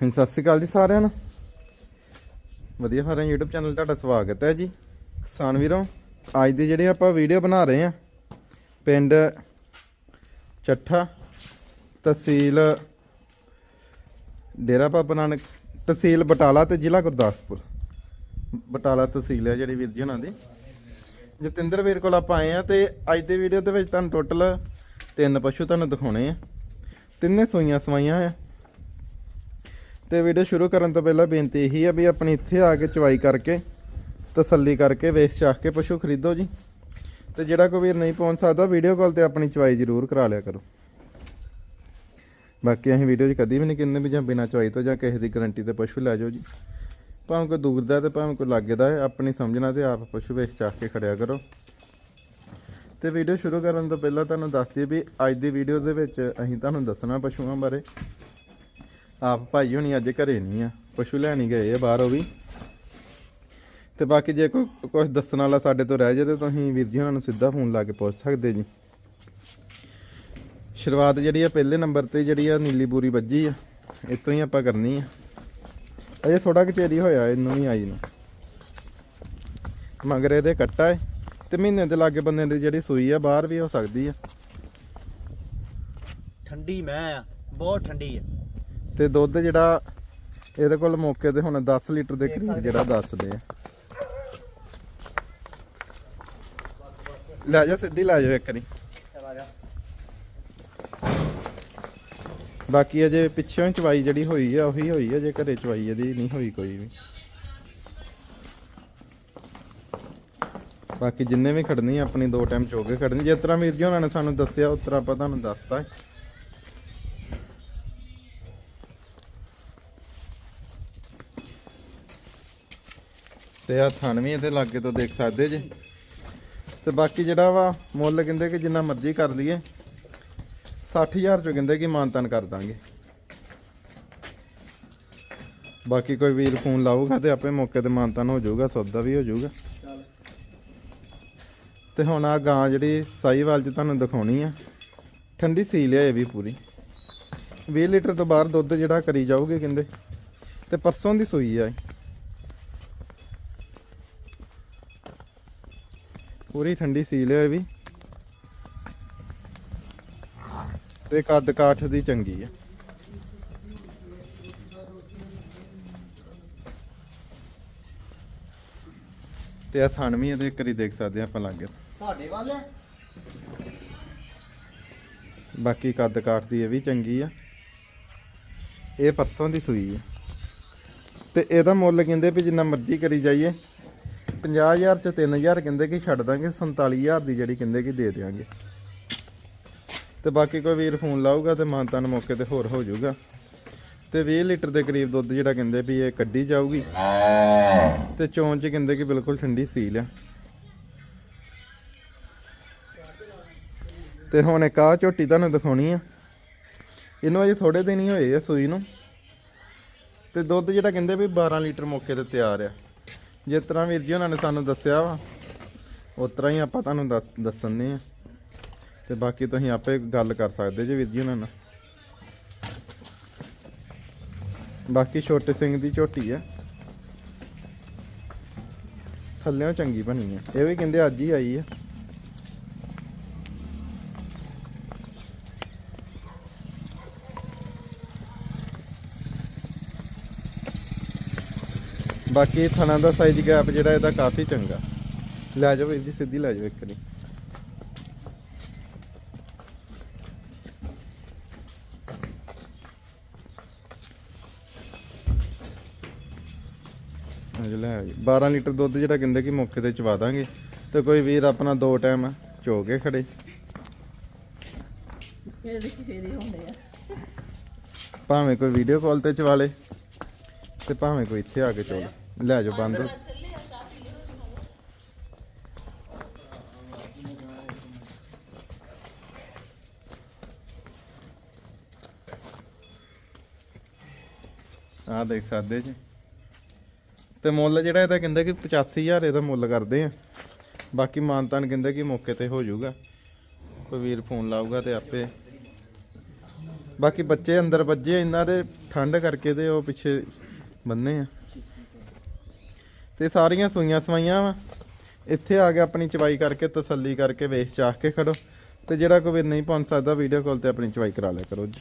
ਹਾਂਜੀ ਸਤਿ ਸ਼੍ਰੀ ਅਕਾਲ ਜੀ ਸਾਰਿਆਂ ਨੂੰ। ਵਧੀਆ ਫਾਰਮ YouTube ਚੈਨਲ ਤੁਹਾਡਾ ਸਵਾਗਤ ਹੈ ਜੀ। ਕਿਸਾਨ ਵੀਰੋ, ਅੱਜ ਦੀ ਜਿਹੜੀ ਆਪਾਂ ਵੀਡੀਓ ਬਣਾ ਰਹੇ ਆ ਪਿੰਡ ਚੱਠਾ ਤਹਿਸੀਲ ਡੇਰਾ ਬਾਬਾ ਨਾਨਕ ਤਹਿਸੀਲ ਬਟਾਲਾ ਤੇ ਜ਼ਿਲ੍ਹਾ ਗੁਰਦਾਸਪੁਰ। ਬਟਾਲਾ ਤਹਿਸੀਲ ਹੈ ਜਿਹੜੀ ਵੀਰ ਜੀ ਉਹਨਾਂ ਦੀ। ਜਤਿੰਦਰ ਵੀਰ ਕੋਲ ਆਪਾਂ ਆਏ ਆ ਤੇ ਅੱਜ ਦੀ ਵੀਡੀਓ ਦੇ ਵਿੱਚ ਤੁਹਾਨੂੰ ਟੋਟਲ ਤਿੰਨ ਪਸ਼ੂ ਤੁਹਾਨੂੰ ਦਿਖਾਉਣੇ ਆ। ਤਿੰਨੇ ਸੂਈਆਂ ਸਵਾਈਆਂ ਆ। ਤੇ ਵੀਡੀਓ ਸ਼ੁਰੂ ਕਰਨ ਤੋਂ ਪਹਿਲਾਂ ਬੇਨਤੀ ਇਹੀ ਆ ਵੀ ਆਪਣੀ ਇੱਥੇ ਆ ਕੇ ਚਵਾਈ ਕਰਕੇ, ਤਸੱਲੀ ਕਰਕੇ ਵੇਚ ਚਾਖ ਕੇ ਪਸ਼ੂ ਖਰੀਦੋ ਜੀ। ਤੇ ਜਿਹੜਾ ਕੋਈ ਵੀਰ ਨਹੀਂ ਪਹੁੰਚ ਸਕਦਾ ਵੀਡੀਓ ਕਾਲ ਤੇ ਆਪਣੀ ਚਵਾਈ ਜ਼ਰੂਰ ਕਰਾ ਲਿਆ ਕਰੋ। ਬਾਕੀ ਅਸੀਂ ਵੀਡੀਓ 'ਚ ਕਦੀ ਵੀ ਨਹੀਂ ਕਹਿੰਦੇ ਵੀ ਜਾਂ ਬਿਨਾਂ ਚਵਾਈ ਤੋਂ ਜਾਂ ਕਿਸੇ ਦੀ ਗਾਰੰਟੀ ਤੇ ਪਸ਼ੂ ਲੈ ਜਾਓ ਜੀ। ਭਾਵੇਂ ਕੋਈ ਦੂਰ ਦਾ ਤੇ ਭਾਵੇਂ ਕੋਈ ਲਾਗੇ ਦਾ ਹੈ, ਆਪਣੀ ਸਮਝਣਾ ਤੇ ਆਪ ਪਸ਼ੂ ਵੇਚ ਚਾਖ ਕੇ ਖੜਿਆ ਕਰੋ। ਤੇ ਵੀਡੀਓ ਸ਼ੁਰੂ ਕਰਨ ਤੋਂ ਪਹਿਲਾਂ ਤੁਹਾਨੂੰ ਦੱਸ ਦਈਏ ਵੀ ਅੱਜ ਦੀ ਵੀਡੀਓ ਦੇ ਵਿੱਚ ਅਸੀਂ ਤੁਹਾਨੂੰ ਦੱਸਣਾ ਪਸ਼ੂਆਂ ਬਾਰੇ। ਆਪ ਭਾਈ ਹੁਣੀ ਅੱਜ ਘਰੇ ਨਹੀਂ ਆ, ਪਸ਼ੂ ਲੈਣ ਹੀ ਗਏ ਆ ਬਾਹਰ ਉਹ ਵੀ। ਤੇ ਬਾਕੀ ਜੇ ਕੋਈ ਕੁਝ ਦੱਸਣ ਵਾਲਾ ਸਾਡੇ ਤੋਂ ਰਹਿ ਜਾਏ ਤੇ ਤੁਸੀਂ ਵੀਰ ਜੀ ਹੁਣਾਂ ਨੂੰ ਸਿੱਧਾ ਫੋਨ ਲਾ ਕੇ ਪੁੱਛ ਸਕਦੇ ਜੀ। ਸ਼ੁਰੂਆਤ ਜਿਹੜੀ ਆ ਪਹਿਲੇ ਨੰਬਰ ਤੇ ਜਿਹੜੀ ਆ ਨੀਲੀ ਬੂਰੀ ਵੱਜੀ ਆ ਇਤੋਂ ਹੀ ਆਪਾਂ ਕਰਨੀ ਆ। ਅਜੇ ਥੋੜਾ ਕਚੇਰੀ ਹੋਇਆ ਇਹਨੂੰ ਵੀ ਆਈ ਨੂੰ। ਮਗਰ ਇਹਦੇ ਕੱਟਾ ਹੈ ਤੇ ਮਹੀਨੇ ਦੇ ਲਾਗੇ ਬੰਦੇ ਦੀ ਜਿਹੜੀ ਸੂਈ ਆ ਬਾਹਰ ਵੀ ਹੋ ਸਕਦੀ ਆ। ਠੰਡੀ ਮੈਂ ਆ, ਬਹੁਤ ਠੰਡੀ ਆ। ਤੇ ਦੁੱਧ ਜਿਹੜਾ ਇਹਦੇ ਕੋਲ ਮੌਕੇ ਤੇ ਹੁਣ 10 ਲੀਟਰ ਦੇ ਕਰੀਬ ਜਿਹੜਾ ਦੱਸਦੇ ਆ। ਲੈ ਜਾ ਸਿੱਧੀ ਲੈ ਜਾ ਇੱਕ ਜਾ। ਬਾਕੀ ਅਜੇ ਪਿੱਛੋਂ ਚਵਾਈ ਜਿਹੜੀ ਹੋਈ ਆ ਉਹੀ ਹੋਈ ਆ ਜੇ ਘਰੇ ਚਵਾਈ ਇਹਦੀ ਨਹੀਂ ਹੋਈ ਕੋਈ ਵੀ। ਬਾਕੀ ਜਿੰਨੇ ਵੀ ਖੜਨੀ ਆ ਆਪਣੀ ਦੋ ਟਾਈਮ ਚੋਗੇ ਖੜਨੀ ਜਿਸ ਤਰ੍ਹਾਂ ਵੀਰ ਜੀ ਉਹਨਾਂ ਨੇ ਸਾਨੂੰ ਦੱਸਿਆ ਉਸ ਤਰ੍ਹਾਂ ਆਪਾਂ ਤੁਹਾਨੂੰ ਦੱਸਤਾ। ਤੇ ਆ ਥਣ ਵੀ ਇਹਦੇ ਲਾਗੇ ਤੋਂ ਦੇਖ ਸਕਦੇ ਜੇ। ਤੇ ਬਾਕੀ ਜਿਹੜਾ ਵਾ ਮੁੱਲ ਕਹਿੰਦੇ ਕਿ ਜਿੰਨਾ ਮਰਜ਼ੀ ਕਰ ਲਈਏ 60000 ਚੋਂ ਕਹਿੰਦੇ ਕਿ ਮਾਨਤਨ ਕਰ ਦਾਂਗੇ। ਬਾਕੀ ਕੋਈ ਵੀਰ ਫੋਨ ਲਾਊਗਾ ਤੇ ਆਪੇ ਮੌਕੇ ਤੇ ਮਾਨਤਨ ਹੋ ਜਾਊਗਾ ਸੌਦਾ ਵੀ ਹੋ ਜਾਊਗਾ। ਤੇ ਹੁਣ ਆ ਗਾਂ ਜਿਹੜੀ ਸਾਈਵਾਲ ਚ ਤੁਹਾਨੂੰ ਦਿਖਾਉਣੀ ਆ, ਠੰਡੀ ਸੀ ਲਿਆ ਇਹ ਵੀ ਪੂਰੀ। 20 ਲੀਟਰ ਤੋਂ ਬਾਹਰ ਦੁੱਧ ਜਿਹੜਾ ਕਰੀ ਜਾਊਗੇ ਕਹਿੰਦੇ, ਤੇ ਪਰਸੋਂ ਦੀ ਸੂਈ ਆ ਪੂਰੀ ਠੰਡੀ ਸੀਲ ਹੈ ਇਹ ਵੀ। ਤੇ ਕੱਦ ਕਾਠ ਦੀ ਚੰਗੀ ਆ ਤੇ ਆ ਥਣ ਵੀ ਇਹਦੇ ਕਰੀ ਦੇਖ ਸਕਦੇ ਆ ਆਪਾਂ ਲਾਗੇ ਤੁਹਾਡੇ ਵੱਲ? ਬਾਕੀ ਕੱਦ ਕਾਠ ਦੀ ਇਹ ਵੀ ਚੰਗੀ ਆ। ਇਹ ਪਰਸੋਂ ਦੀ ਸੂਈ ਆ ਤੇ ਇਹਦਾ ਮੁੱਲ ਕਹਿੰਦੇ ਵੀ ਜਿੰਨਾ ਮਰਜ਼ੀ ਕਰੀ ਜਾਈਏ। 50000 ਚ 3000 ਕਹਿੰਦੇ ਕਿ ਛੱਡ ਦਾਂਗੇ 47000 ਦੀ ਜਿਹੜੀ ਕਹਿੰਦੇ ਕਿ ਦੇ ਦੇਾਂਗੇ ਤੇ ਬਾਕੀ ਕੋਈ ਵੀਰ ਫੋਨ ਲਾਊਗਾ ਤੇ ਮਾਨਤਾਨ ਮੌਕੇ ਤੇ ਹੋਰ ਹੋ ਜਾਊਗਾ। ਤੇ 20 ਲੀਟਰ ਦੇ ਕਰੀਬ ਦੁੱਧ ਜਿਹੜਾ ਕਹਿੰਦੇ ਵੀ ਇਹ ਕੱਢੀ ਜਾਊਗੀ। ਤੇ ਚੋਣ ਚ ਕਹਿੰਦੇ ਕਿ ਬਿਲਕੁਲ ਠੰਡੀ ਸੀਲ ਆ। ਤੇ ਹੁਣ ਇੱਕ ਆਹ ਝੋਟੀ ਤੁਹਾਨੂੰ ਦਿਖਾਉਣੀ ਆ। ਇਹਨੂੰ ਅਜੇ ਥੋੜੇ ਦਿਨ ਹੀ ਹੋਏ ਆ ਸੂਈ ਨੂੰ। ਤੇ ਦੁੱਧ ਜਿਹੜਾ ਕਹਿੰਦੇ ਵੀ 12 ਲੀਟਰ ਮੌਕੇ ਤੇ ਤਿਆਰ ਆ। ਜਿਸ ਤਰ੍ਹਾਂ ਵੀਰ ਜੀ ਉਹਨਾਂ ਨੇ ਸਾਨੂੰ ਦੱਸਿਆ ਵਾ, ਉਸ ਤਰ੍ਹਾਂ ਹੀ ਆਪਾਂ ਤੁਹਾਨੂੰ ਦੱਸ ਦੱਸਣੇ ਆ ਤੇ ਬਾਕੀ ਤੁਸੀਂ ਆਪੇ ਗੱਲ ਕਰ ਸਕਦੇ ਜੇ ਵੀਰ ਜੀ ਉਹਨਾਂ ਨਾਲ। ਬਾਕੀ ਛੋਟੇ ਸਿੰਘ ਦੀ ਝੋਟੀ ਆ। ਥੱਲਿਓਂ ਚੰਗੀ ਬਣੀ ਆ। ਇਹ ਵੀ ਕਹਿੰਦੇ ਅੱਜ ਹੀ ਆਈ ਆ। ਬਾਕੀ ਥਣਾ ਦਾ ਸਾਈਜ਼ ਗੈਪ ਜਿਹੜਾ ਇਹਦਾ ਕਾਫੀ ਚੰਗਾ। ਲੈ ਜਾਓ ਜੀ ਸਿੱਧੀ ਲੈ ਜਾਓ ਇੱਕ ਨਹੀਂ ਲੈ ਆਓ। ਜੀ 12 ਲੀਟਰ ਦੁੱਧ ਜਿਹੜਾ ਕਹਿੰਦੇ ਕਿ ਮੌਕੇ ਤੇ ਚਵਾ ਦਾਂਗੇ। ਤੇ ਕੋਈ ਵੀਰ ਆਪਣਾ ਦੋ ਟਾਈਮ ਚੋ ਕੇ ਖੜੇ। ਇਹਦੇ ਫੇਰੇ ਹੁੰਦੇ ਆ। ਭਾਵੇਂ ਕੋਈ ਵੀਡੀਓ ਕਾਲ ਤੇ ਚਵਾ ਲੇ। ਤੇ ਭਾਵੇਂ ਕੋਈ ਇੱਥੇ ਆ ਕੇ ਚੋ ਲੈ ਜਾਓ ਬੰਦ। ਆ ਦੇਖ ਸਕਦੇ ਜੀ। ਤੇ ਮੁੱਲ ਜਿਹੜਾ ਇਹਦਾ ਕਹਿੰਦੇ ਕਿ 85000 ਇਹਦਾ ਮੁੱਲ ਕਰਦੇ ਆ। ਬਾਕੀ ਮਾਨਤਾਨ ਕਹਿੰਦੇ ਕਿ ਮੌਕੇ ਤੇ ਹੋ ਜਾਊਗਾ। ਕੋਈ ਵੀਰ ਫੋਨ ਲਾਊਗਾ ਤੇ ਆਪੇ। ਬਾਕੀ ਬੱਚੇ ਅੰਦਰ ਵੱਜੇ ਇਹਨਾਂ ਦੇ ਠੰਡ ਕਰਕੇ ਤੇ ਉਹ ਪਿੱਛੇ ਬੰਨੇ ਆ। ਤੇ ਸਾਰੀਆਂ ਸੂਈਆਂ ਸਵਾਈਆਂ ਵਾ। ਇੱਥੇ ਆ ਕੇ ਆਪਣੀ ਚਵਾਈ ਕਰਕੇ, ਤਸੱਲੀ ਕਰਕੇ ਵੇਚ ਚਾਹ ਕੇ ਖੜੋ। ਤੇ ਜਿਹੜਾ ਕੋਈ ਨਹੀਂ ਪਹੁੰਚ ਸਕਦਾ ਵੀਡੀਓ ਕਾਲ ਤੇ ਆਪਣੀ ਚਵਾਈ ਕਰਾ ਲਿਆ ਕਰੋ। ਜੀ